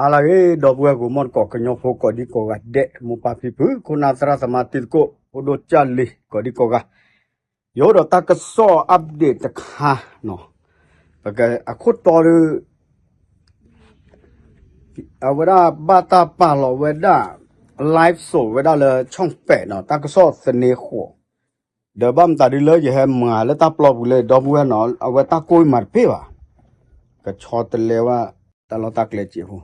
ဟာလာရေတော့ဘွယ်ကိုမတ်ကောကညောဖိုကောဒီကောကတဲ့မူပါဖီဖူခုနာသရသမာတိကိုဟိုဒိုချာလီကောဒီကောကယောတော့တကဆောအပ်ဒေတခါနော်ပကအခုတော်ရအဝရဘာတာပါလောဝဒ live so ဝဒလေချောင်းပဲ့နော်တကဆောစနေခောဒဘမ်တာဒီလေရဟမငါလတာပလောဘူးလေတော့ဘူးနော်အဝတာကိုမတ်ပေပါကချောတလေဝတလောတက်လေချီဟူ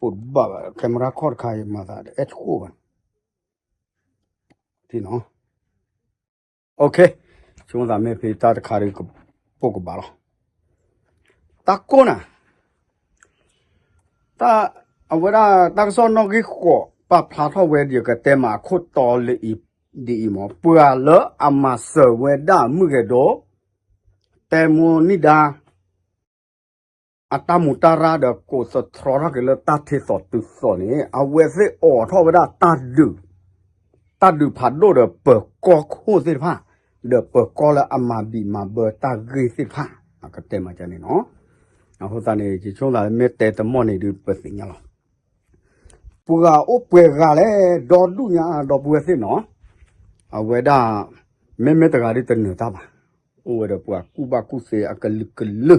put baba camera khor khai ma da de et ko ban ti no okay chúng ta mới phải ta khá đi cái bộ cái bảo ta cô nè ta ở đây ta so nó cái khổ bà phá thọ về điều cái tema khốt to lệ ý đi mà bữa lỡ ama sợ về đã mưa cái đó temo ni da အတမူတရာဒကိုစထရရကလတထေသောတုစောနေအဝဲစေအောထောဝဒတဒုတဒုဖတ်လို့တဲ့ပကောခိုစေဖာတဲ့ပကောလအမဘီမဘတာဂေစေဖာအကတဲမချနေနော်အဟိုတနေချချုံးလာမေတဲတမောနေဒီပစညာလောပူကအိုပွေကလည်းဒေါ်ဒုညာဒေါ်ပွေစေနော်အဝဲဒါမေမေတကာရီတနေတာပါအိုဝဲတော့ပူကကုဘကုစေအကလကလ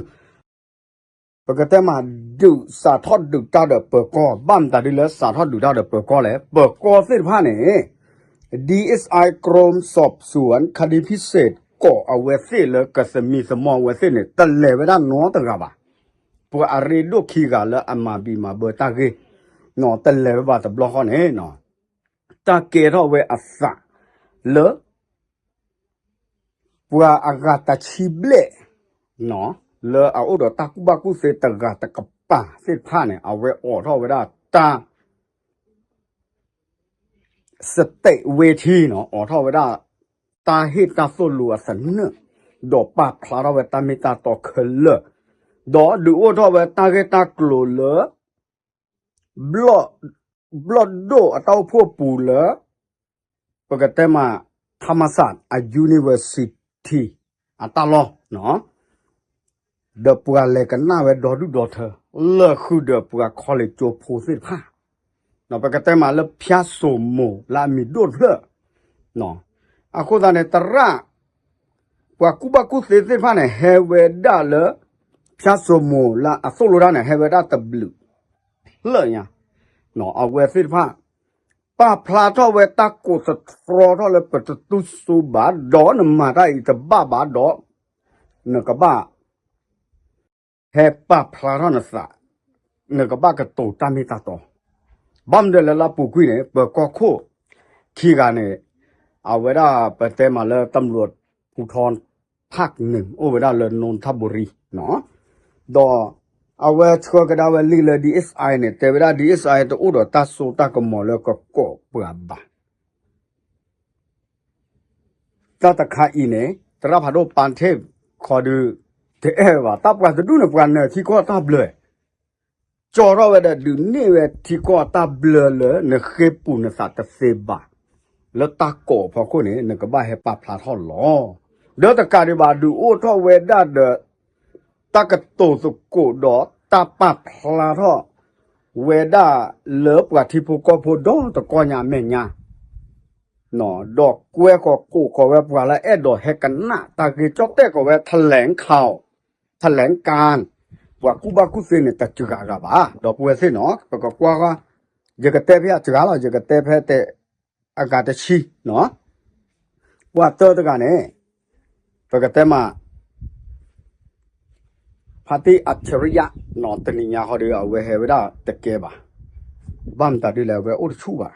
ปกติมาดูสาทอดดูตาเดเปกอบ้ามตาดิเลสาทอดดูตาเดเปกอแหละเปกอสิผ้าเนี่ย DSI กรมสอบสวนคดีพิเศษก่อเอาไว้สิเลยกสมีสมองไว้สิเนี่ยตะเลไว้ด้านน้อตะกะบะปัวอารีดูคีกาละอามาบีมาเบตาเกนอตะเลไว้บาตะบล็อกเนี่ยนอตาเกทอไว้อัสะเลปัวอากาตาชิเบล เลอเอาอุดตากุบากุเสตกะตะกะปะเสตผ้าเนี่ยเอาไว้ออท่อไว้ได้ตาสเตเวทีเนาะออท่อไว้ได้ตาเฮตาโซลัวสันเนดอกปากคลาเวตามีตาต่อเคเลอดอกดูออท่อไว้ตาเกตากลัวเลอบลอบลอดโดอเต้าพวกปูเลอปกติมาธรรมศาสตร์อายุนิเวอร์ซิตี้อัตลอเนาะ ตาลอเนาะ the pua le ka na we do du do the le khu the pua college cho pho sit pha no pa ka te ma le phya so mo la mi do the no a ko da ne tra pua ku ba ku se se pha ne he we da le phya so mo la a so lo da ne he we da ta blue le nya no a we sit pha ป้าพลาทอเวตากุสตรอทอเลยปตตุสุบาดอนมาได้ตบ้าบาดอนกบ้า ฮปะพลารอนสะเนกบ้ากตูตามิตาตบัมเดลลาปุกุยเนี่ยเปิดกอโคขี้กาเนี่ยเอาเวลาไปเตมาเลยตำรวจภูทรภาคหนึ่งโอเวลาเลยนนทบุรีเนาะดอเอาเวทก็กระดาเวลีเลยดีเอสไอเนี่ยแต่เวลาดีเอสไอตัวอุดตัดสูตากมอแล้วก็กอเปื่อบาตาตะคาอีเนี่ยตราพาโดปานเทพขอดู တဲ့အဲပါတပ်ကတူနပွားနေချီကောတပ်လေကျော်ရဝဲတဲ့ဒူနေဝဲချီကောတပ်လေလေနခေပူနစတစေဘာလတကောဖခုနေနကဘာဟေပဖလာထောလောဒေတကာရီဘာဒူအိုထောဝဲဒတ်တကတိုစကိုတော့တပဖလာထောဝဲဒါလေပကတိဖူကောဖိုတော့တကောညာမဲညာနော်ดอกกล้วยก็กูก็เวปว่าละเอ็ดดอกเฮกันนะตากีจอกแต่ก็เวแถลงข่าว แถลงการว่ากูบากูเซนตะจุกากะบาดอกปวยเซนเนาะปะก็กว่าก็ยกะเตเพียจุกาละยกะเตเพ่เตอากาตะชีเนาะว่าเตอตะกะเนปะกะเตมาဖာတိအချရိယနော်တနိညာဟောဒီအဝဲဟဲဝဒတကဲပါဘမ်တာဒီလေဝဲဥချူပါ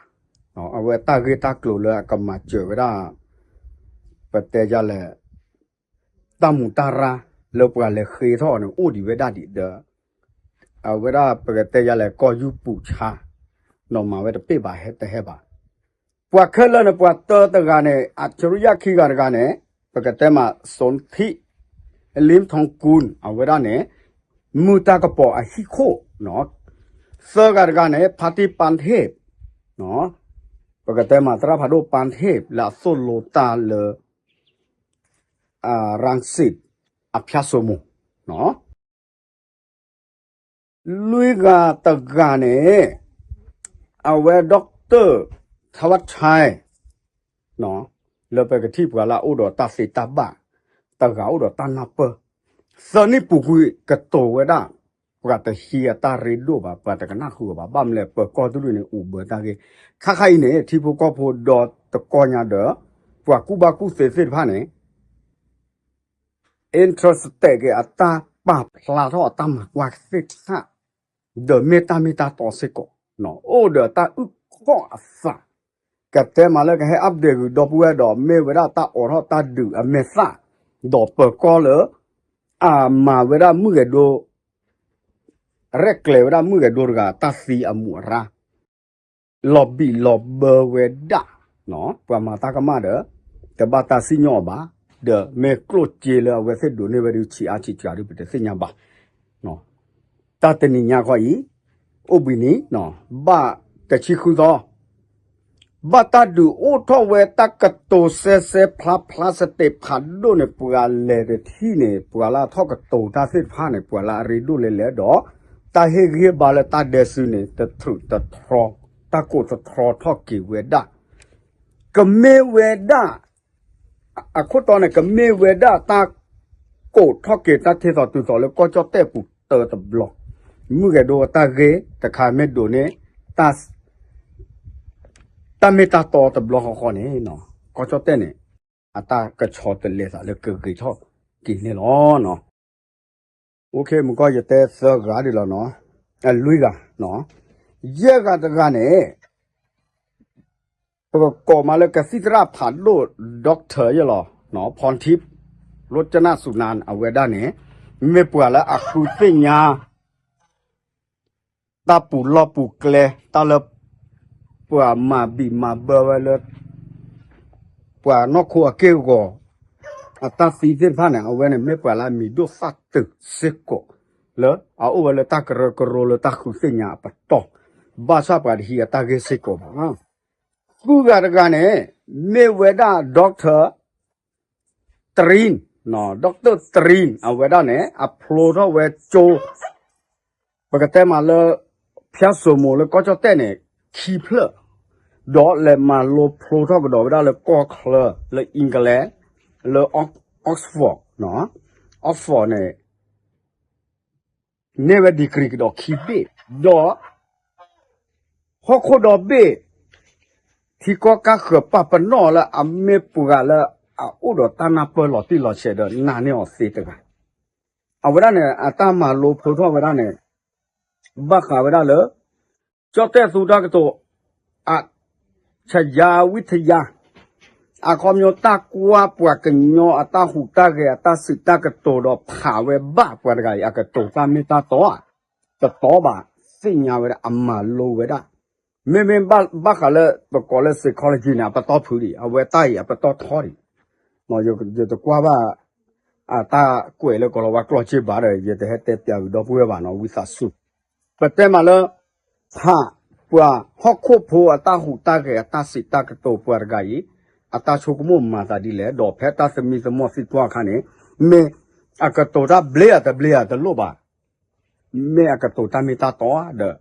နော်အဝဲတာဂေတာကလိုလကမချေဝဒပတေကြလေတမူတာရာ လောပကလေခေထောနဥဒီဝဒဒီဒအဝဒပကတေကြလေကောယူပူချာနော်မဝဲတပိပါဟဲတဟဲပါပွားခဲလနပွားတောတကနေအချရိယခိကရကနေပကတေမစွန်သီလင်းထုံကွန်းအဝဒနဲ့မူတာကပေါ်အဟိခိုနော်စောကရကနေဖာတိပန်သေးနော်ပကတဲ့မှာတရဖာဒိုပန်သေးလာဆိုလိုတာလအာရန်စစ် 앞이야소무 너 루이가 따가네 아웨 닥터 타와차이 너 러베가 티브가라 오더 따세 따바 따가 오더 따나퍼 서니 부구이 가토웨다 그가다 히야타 리도 바 바다가나 후바 밤레 퍼 거두르네 우버다게 카카이네 티브 거포 더 거냐더 부가 쿠바쿠 세세 파네 introspect ata pa plaro ata ma wa sikha de meta meta to seko no o de ta u ko asa ka te ma le ka he update gu do pu do me we da ta o ro ta du a me sa do pe ko le a ma we da mu ge do rek le we da mu ge do ga ta si a mu ra lobby lobber we da no pa ma ta ka ma de te ba ta si nyo ba the me close jailer we said do never you chi achi cha ru pete sinya ba no ta te ni nya kho yi obini no ba ta chi khu do ba ta du o tho we ta ka to se se phla phla se te pha do ne pura le de thi ne pura la tho ka to ta se pha ne pura la ri do le le do ta he ge ba la ta de su ne ta thru ta thro ta ko ta thro tho ki we da ကမေဝေဒ กกิเวดากะเมเวดาอะคุตอนเนี่ยกะเมเวดาตาโกทอกกิตะเทสอตุสอแล้วก็จอเตปุเตอตะบล็อกมือแกโดตาเกตะคาเมโดเนี่ยตาตาเมตาตอตะบล็อกขอเนี่ยเนาะก็จอเตเนี่ย ก่อมาแล้วกสิทราผ่านโลดด็อกเตอร์ยหรอหนอพรทิพย์รจนาสุนานเอาเวด้านเนี่ยไม่ปวดแล้วอักคูเสียาตาปูลอปูเกลตาเลปวดมาบีมาเบอร์ไว้เลยปวดนอกคัวเกี่ยวก่ออัตาสีเส้นผ้าเนี่ยเอาไว้เนี่ยไม่ปวดแล้วมีด้วยสัตตึกเสกโกแล้วเอาไว้เลยตากระกระโรเลยตาคูเสียาปะต่อบ้าซาปะเฮียตาเกเสกโกบ้าง ကတကနဲ့မေဝဒဒေါက်တာတရင်နော်ဒေါက်တာတရင်အဝဒနဲ့အဖလိုတော့ဝဲချိုးပကတဲ့မှာလဖျက်ဆိုမလို့ကောချတဲ့နဲ့ခီဖလဒေါ်လေမာလိုဖလိုတော့ကတော့ဝဒလေကောခလလေအင်္ဂလဲလေအောက်စဖော့နော်အောက်ဖော့နဲ့ never decree တော့ခီပေတော့ဟခုဒ 提国家和爸爸闹了，阿没不干了，啊，我罗当那不老对老些的，哪里要谁的个？啊，不然呢，啊，大马路普通不然呢，不卡不然了，交代苏那个多，啊，吃牙为吃牙，啊，看苗大瓜不个苗，啊，大胡大个，啊，大水大个多了，爬为把不个，啊个多大没大多啊，这多吧，谁伢为的阿马路为的。明明把把下来不搞了 psychology 呢，不到头里啊，我大爷不到头里，那就就都挂吧啊，打过了搞了我搞几把了，也得还得掉到不会玩了，为啥输？不对嘛了，哈不啊，好靠谱啊，打虎打个打死打个都不二个伊，啊打出个么嘛咋的嘞？老牌打什么什么是多看呢？没啊个多大不了的不了的老吧，没啊个多大没打多的。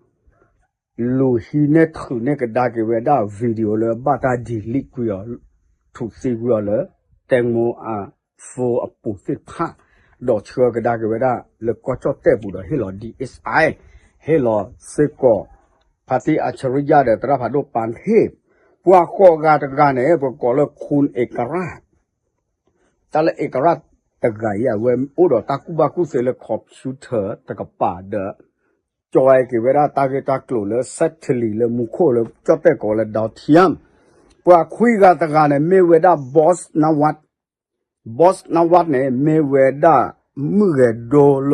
လူဟီနဲ့ထုနဲ့ကဒါကေဝဒါဗီဒီယိုလေဘာတာဒီလစ်ကွေထုစီကွေလေတန်မိုအာဖိုအပူစစ်ဖာဒေါ်ချောကဒါကေဝဒါလေကောချောတဲ့ဘူးတော့ဟေလော DSI ဟေလောစေကောပါတီအချရိယတဲ့တရဖာဒိုပန်ဟေပွာခောကတကနေပကောလခွန်ဧကရာတလဧကရာတကရဝဲဥဒတကုဘကုစေလကွန်ပျူတာတကပါတဲ့ ကျော်ရကေဝရာတာကေတာကလိုလဆက်ထလီလမူခိုလကြော့တဲ့ကောလဒေါထီယမ်ပွာခွိကတကနဲ့မေဝဒဘော့စ်နဝတ်ဘော့စ်နဝတ်နဲ့မေဝဒမှုရဒိုလ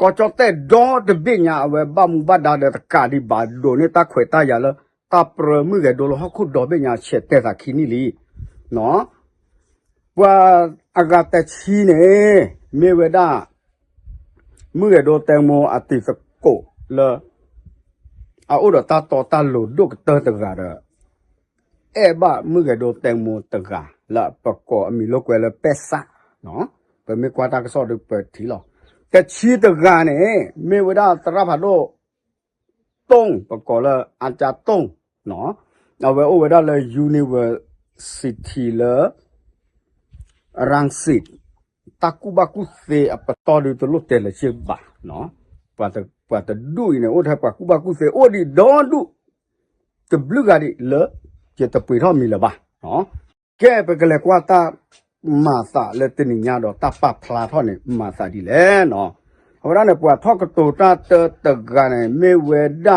ကောကြော့တဲ့ဒေါတပညာအဝဲပမှုပဒါတဲ့ကာဒီဘာဒိုနဲ့တခွေတရလတပရမှုရဒိုလဟခုဒေါပညာချက်တဲ့သာခီနီလီနော်ပွာအဂတချီနေမေဝဒမှုရဒိုတမောအတိစ ကိုလအော်တော့တာတော်တာလို့ဒုတ်တတကရအဲဘာမှုကတို့တန်မတကလာပကောအမီလောက်ွယ်လပက်ဆာနော်ပမေကွာတာကစော့ဒုပတ်တီလောကချီတကနဲ့မေဝဒတရဖတ်တော့တုံးပကောလအကြတုံးနော်နောက်ပဲဩဝဒလယူနီဗာစီတီလရန်စစ်တကူဘကုသေအပတော်တို့လို့တယ်ချေပါနော်ပတ် ပါတဒူနေဩထပါကူပါကူစေဩဒီဒွန်ဒူတဘလူကဒီလေကျတပွေထောမီလပါနော်ကဲပကလေကွာတာမာစာလက်တင်ညာတော့တပဖလာထောနေမာစာဒီလေနော်ဟောရနေပွာထောကတူတာတတကနေမေဝေဒ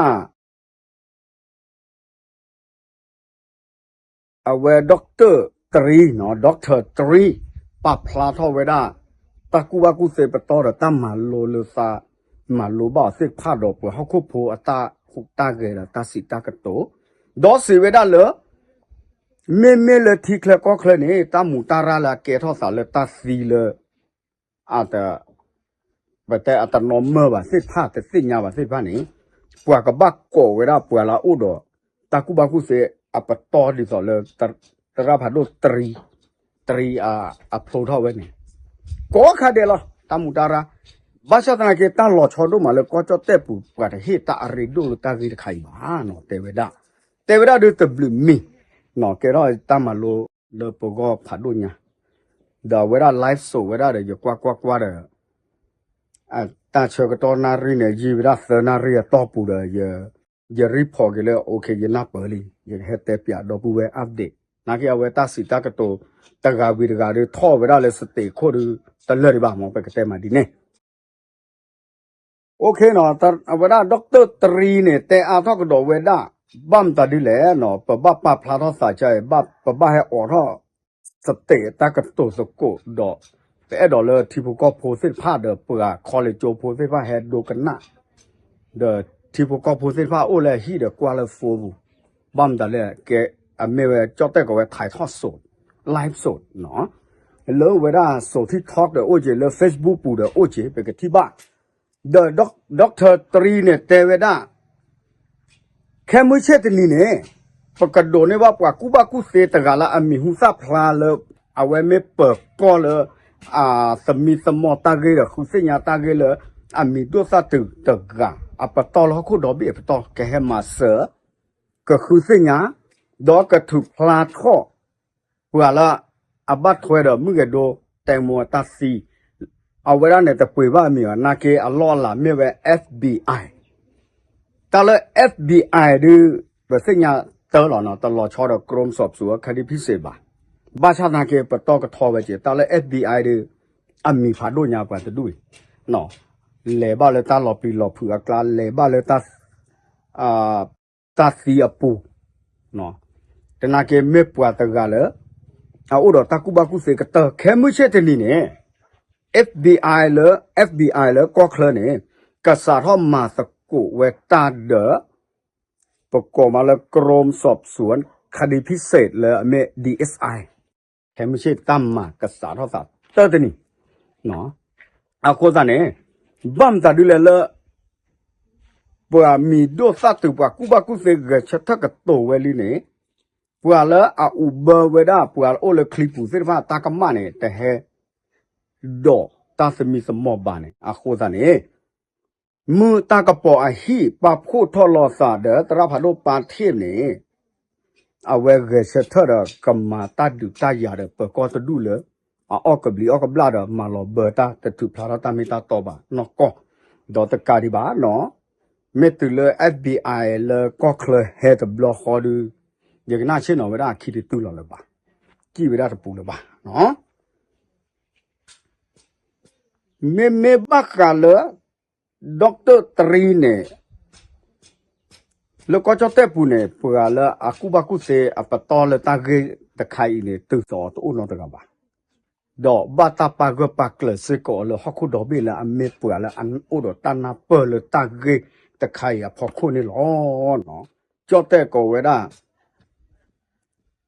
အဝေဒေါက်တာ3နော်ဒေါက်တာ3ပဖလာထောဝေဒတကူဝကူစေပတော်တမ္မာလိုလစာ မှာလိုပါစစ်ဖတ်တော့ပဟခုဖိုအတာခုတာကဲတာစီတာကတောဒေါ်စီဝေဒါလောမေမေလတိခလကောခလနေတာမူတာရာလာကေထောဆာလတာစီလအတာဘတဲ့အတနောမဘာစစ်ဖတ်တဲ့စစ်ညာပါစစ်ဖတ်နေပွာကဘကောဝေဒါပွာလာဥဒောတကုဘကုစေအပတော်ဒီဆိုလတရာဖတ်လို့တရီတရီအာအပလိုထောက်ပဲနေကောခတယ်လားတမူတာရာ ဘာသာတနာကေတန်လောချောတို့မလဲကောချတဲ့ပူပွာတဲ့ဟိတာအရိဒုလတာဂိခိုင်ပါနော်တေဝဒတေဝဒဒုတဘလူမီ no que no estamos lo lo poco paduña da wera life so wera de yo kwa kwa kwa de a ta cho ko to na ri ne ji wera sa na ri to pu de ye ye ri pho ke le okay ye na pa li ye he te pya do pu we update na ke we ta si ta ka to ta ga wi de ga de tho wera le sa te kho du ta le ri ba mo pe ke te ma di ne โอเคเนาะตาเวลาด็อกเตอร์ตรีเนี่ยแต่อาทอกดอเวดาบัมตาดิแลเนาะปะบัปะพลาทอสาใจบัปปะบะให้ออทอสเตตากะโตสโกดอแต่ไอ้ดอเลที่พวกก็โพสิพาเดอเปือคอเลโจโพสิพาแฮดโดกันนะเดอที่พวกก็โพสิพาโอแลฮีเดกว่าเลโฟบูบัมตาเลแกอเมเวจอแต่ก็เวถ่ายทอดสดไลฟ์สดเนาะแล้วเวลาสดที่ทอล์กเดอโอเจเล Facebook ปูเดอโอเจไปกะที่บ้าน the doc doctor 3เนี่ยเตเวดาแค่มือเช็ดนี่เนี่ยปกติโดเนี่ยว่าปว่ากูบากูเสตกาล ဒေါက်တာတရီနဲ့တေဝဒခဲမွေးချက်တနီနဲ့ပကဒိုနေဘပွားကူဘကူစေတကလာအမီဟူစာဖလာလအဝဲမေပကောလအာသမီသမတာဂေရခုစညာတာဂေလအမီဒိုစာတုတကအပတော်လခုတော့ဘီပတော်ကဲဟမဆာကခုစညာဒေါကထုဖလာထောဟွာလာအဘတ်ခွဲတော့မြကဒိုတေမောတစီ အဝရနဲ့တပွေပါမြေနာကေအလောလာမြေဝဲ FBI တလ FBI ဒီဘစညာတော်လောနော်တလောချောတော့ Chrome ဆော့ဆူခဒီဖိစေပါဘာသာနာကေပတော့ကထောပဲကျတလ FBI ဒီအမီဖာဒိုညာပါတူနော်လေဘာလေတလောပီလောဖူအကလာလေဘာလေတအာတစီအပူနော်တနာကေမေပွားတကလည်းအော်တော့တကူဘကုစေကတခဲမှုချက်တနီနေ FBI เหรอ FBI เหรอก็เคลนี่กษัตริย์ห้อมมาสกุเวตาเดอประกอบมาแล้วกรมสอบสวนคดีพิเศษเลยเมดีเอสไอแค่ไม่ใช่ตั้มมากษัตริย์ทศเตอร์ตนี่เนาะอาโคตาเนี่บัมตาดูเลยเลยปัวมีดูสัตว์ปัวกูบากูเสกเชะทักโตเวลีนี่ยปัวละอาอุเบอเวด้าปัวโอเลคลิปูเสร็จว่าตากรรมมาเนี่ยแต่เฮ do ta se mi se mo ba ne a kho sa ne mu ta ka po a hi pa pho tho lo sa de tra pha do pa the ne a we ge se tho da ka ma ta du ta ya de pa ko ta du le a o ka bli o ka bla da ma lo ba ta ta tu pha ta mi ta to ba no ko do ta ka di ba no me tu le FBI le ko kle he the block ho du ye na chin no ba da ki tu lo le ba ki ba da pu le ba no မေမေဘခါလဒေါက်တာတရီနေလောကချတဲ့ပူနေပူလာ Meme bakal dokter terine. Lo kocote pune purala aku baku se apa tole tage tekai ini tu so tu uno tengah bah. Do bata pago pakle se ko lo haku do bila ame purala an udo tanah pele tage tekai apa ku ni lo no. Cote ko weda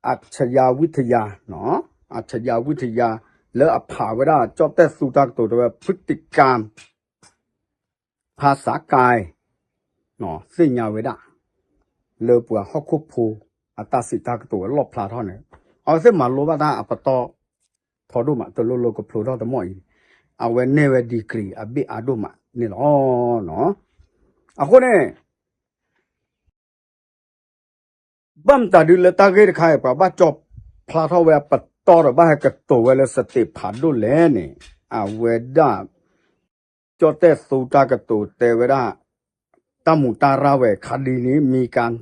อัจฉริยวิทยาเนาะอัจฉริยวิทยา แล้วอภาวดาจอบแต่สุตักตัวด้วยพฤติกรรม ภาษากายเนาะสิ่งยาเวดาเลอปัวฮอกคุพูอัตตาสิตักตัวลบพลาท่อเนี่ยเอาเส้นมาโลบาดาอัปตอพอดูมาตัวโลโลก็พลูท่อตะมอยเอาเวเนเวดีกรีอบิอาดูมานี่เนาะเนาะအခုเนี่ย บัมตาดูเลตาเกตขายปะบะจอบพลาทเวปะต တော်ဘာကတော်ဝဲလစတိဖာဒုလဲနေအဝေဒကြောတဲ့သုတကတူတေဝရတမူတာရဝဲခဒီနီမီကန်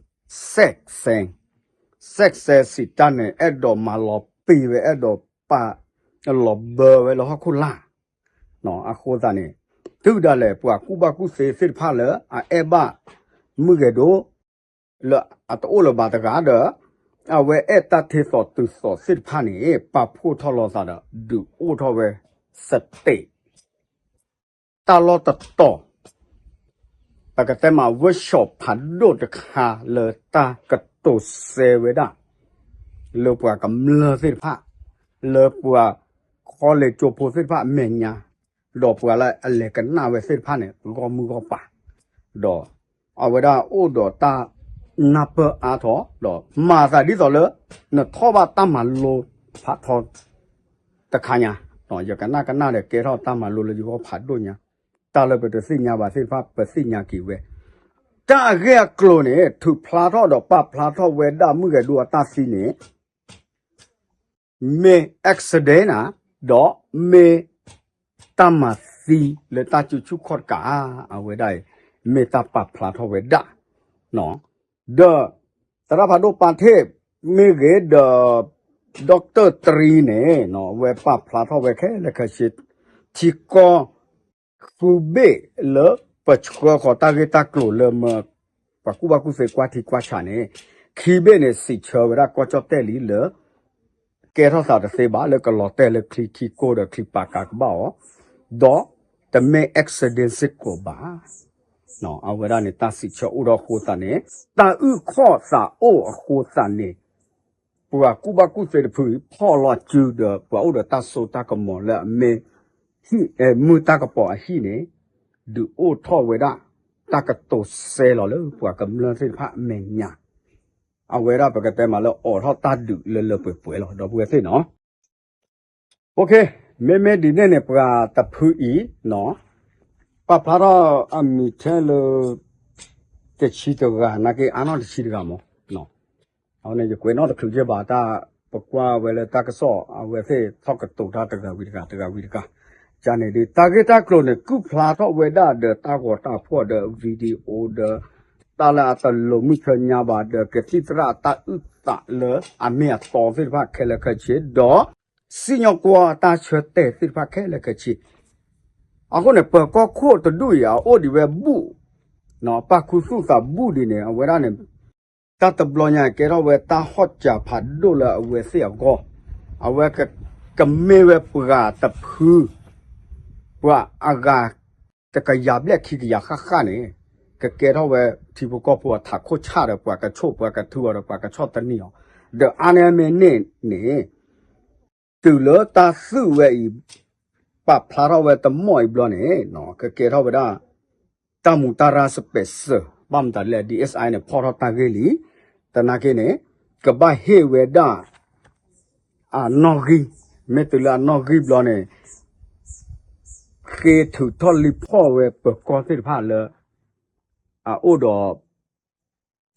ဆက်ဆင်ဆက်ဆဲစီတန်နဲ့အဲ့တော်မာလောပီဝဲအဲ့တော်ပါလောဘဝဲလောခုလာနော်အခိုးသားနေသူတလည်းပွာကုဘကုစေစစ်ဖာလေအဲဘမှုကေတို့လအတိုးလဘာတကားတော့ အဝဲအတသေစောသူစောစစ်ဖာနေပဖို့ထော်လောစားတော့ဒူအိုထော်ပဲစတေတာလောတတော်ပကတမဝက်ရှော့ဖတ်ဒိုတခါလေတာကတုเซเวดาလေပွာကမလစစ်ဖာလေပွာခေါ်လေချိုပိုစစ်ဖာမညာတော့ပွာလာအလေကနာဝဲစစ်ဖာနေကောမူကောပါတော့အဝဒအိုတော့တာ နာပအာထောတော့မာစာဒီတော်လေနထောပါတမလိုဖာထောတခါညာတော့ယကနာကနာလေကေထောတမလိုလေဘောဖာတို့ညာတာလပတစိညာပါစိဖပစိညာကီဝဲတာရေကလိုနေသူဖလာထောတော့ပဖလာထောဝဲတာမှုကဲတို့အတစီနေမေအက်ဆဒေနာတော့မေတမစီလေတာချူချူခော့ကာအဝဲတိုင်းမေတာပဖလာထောဝဲတာနော် the ตราพาโดปาเทพเมเกเดด็อกเตอร์ตรีเน่เนาะเวปาพลาทอเวแค่เลคชิตที่ก็ฟูเบเลปัจจุบันขอตาเกตากลัวเลมปะกูบากูเสกว่าที่กว่าชาเนี่ยคีเบเน่สิเชวลาก็จอบแต่ลีเลแกทอสาดเซบาเลก็ลอแต่เลคลิคิโกเดคลิปากากบ่ดอแต่เมเอ็กซ์เดนซิโกบา နော်အဝရနဲ့တသိချောဥတော်ခိုးစနဲ့တာဥခော့စာအိုအခိုးစနဲ့ပူကူဘကုစေဖူဖော်လာကျူဒပူဥဒတဆုတကမောလဲမေဟိအမူတကပေါ်အဟိနေဒူအိုထောဝေဒတကတောဆဲလောလေပူကမလစိဖအမေညာအဝရပကတဲ့မှာလောအော်ထောတဒူလလပွေပွေလောတော့ပွေစိနော်โอเคမေမေဒီနဲ့နဲ့ပကတဖူဤနော် ပပရာအမီထဲလတချီတကနာကေအနောတချီတကမောနော်အော်နေကွေနောတခုကြပါတာပကွာဝဲလေတကဆောအဝဲဖေသောက်ကတူတာတကဝိတကတကဝိတကဂျာနေဒီတာဂက်တာကလိုနေကုဖလာတော့ဝဲတာဒတာကောတာဖော့ဒဗီဒီယိုဒတာလာတလုံးမိခညာပါဒကတိတရာတာဥတာလေအမေတော်ဖေဖခဲလခချေဒေါ်စညကွာတာချွတ်တဲ့ဖေဖခဲလခချေ အခုနဲ့ပကောခို့တဒူရအိုဒီဝဲဘူးနော်ပခုစုသာဘူးဒီနေအဝဲရနေတတ်တဘလညာကေတော့ဝဲတာဟော့ချာဖတ်ဒိုလာအဝဲစီအကောအဝဲကကမေဝဲပကတဖူဘွာအဂါတကရပ်လက်ခိကရခခနေကကေတော့ဝဲဒီဘကောပွားထာခိုချရပွားကချို့ပွားကထူရပွားကချော့တနီယောဒအာနေမနေနေတူလို့တာစုဝဲป ပဖလာတော့ဝဲတမော့ဘလောနေနော်ကကေတော့ဗဒတမူတာရာစပက်စပမ်တလက် DSI နဲ့ဖော်တော့တာကေလီတနာကေနဲ့ကပဟေဝဲဒါအာနော်ဂီမေတလာနော်ဂီဘလောနေကေထူထော်လီဖော်ဝဲပကောတိဖာလအာအိုတော့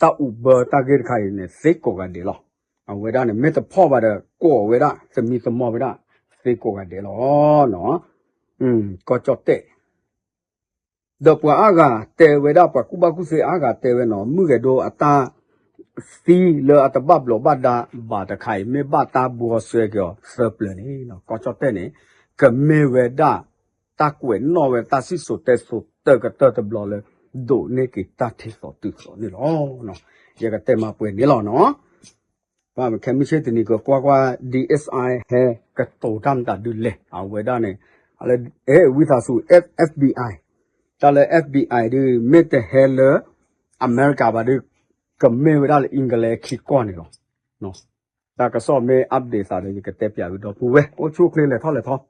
တာဥဘတာကေခိုင်နေစိတ်ကိုကဒီလောအဝဲဒါနဲ့မေတဖော်ပါတဲ့ကိုဝဲဒါသမီသမောဝဲဒါ siku ga de lo no um ko cho te do kwa aga te we da pa ku ba ku se aga te we no mu ge do ata si le ata bab lo ba da ba ta khai me ba ta bu se ge se ple ni no ko cho te ni ke me we da ta ku no we ta si so te so te ga te te blo le do ne ki ta te so tu so ni lo no ye ga te ma pwe ni lo no ဘာမခမရှိတနီကိုကွာကွာ DSI ဟဲ ကတိုတမ်တာဒူလေအဝဒါနေအလေအဲဝိသဆူ FBI တလေ FBI ဒီမစ်တဲ့ဟဲလအမေရိကဘာဒီကမေဝဒါလေအင်္ဂလိပ်ခိကောနေတော့နော်ဒါကစောမေအပ်ဒေစာတွေကတက်ပြပြီးတော့ပူဝဲအိုချိုကလေးလေထောက်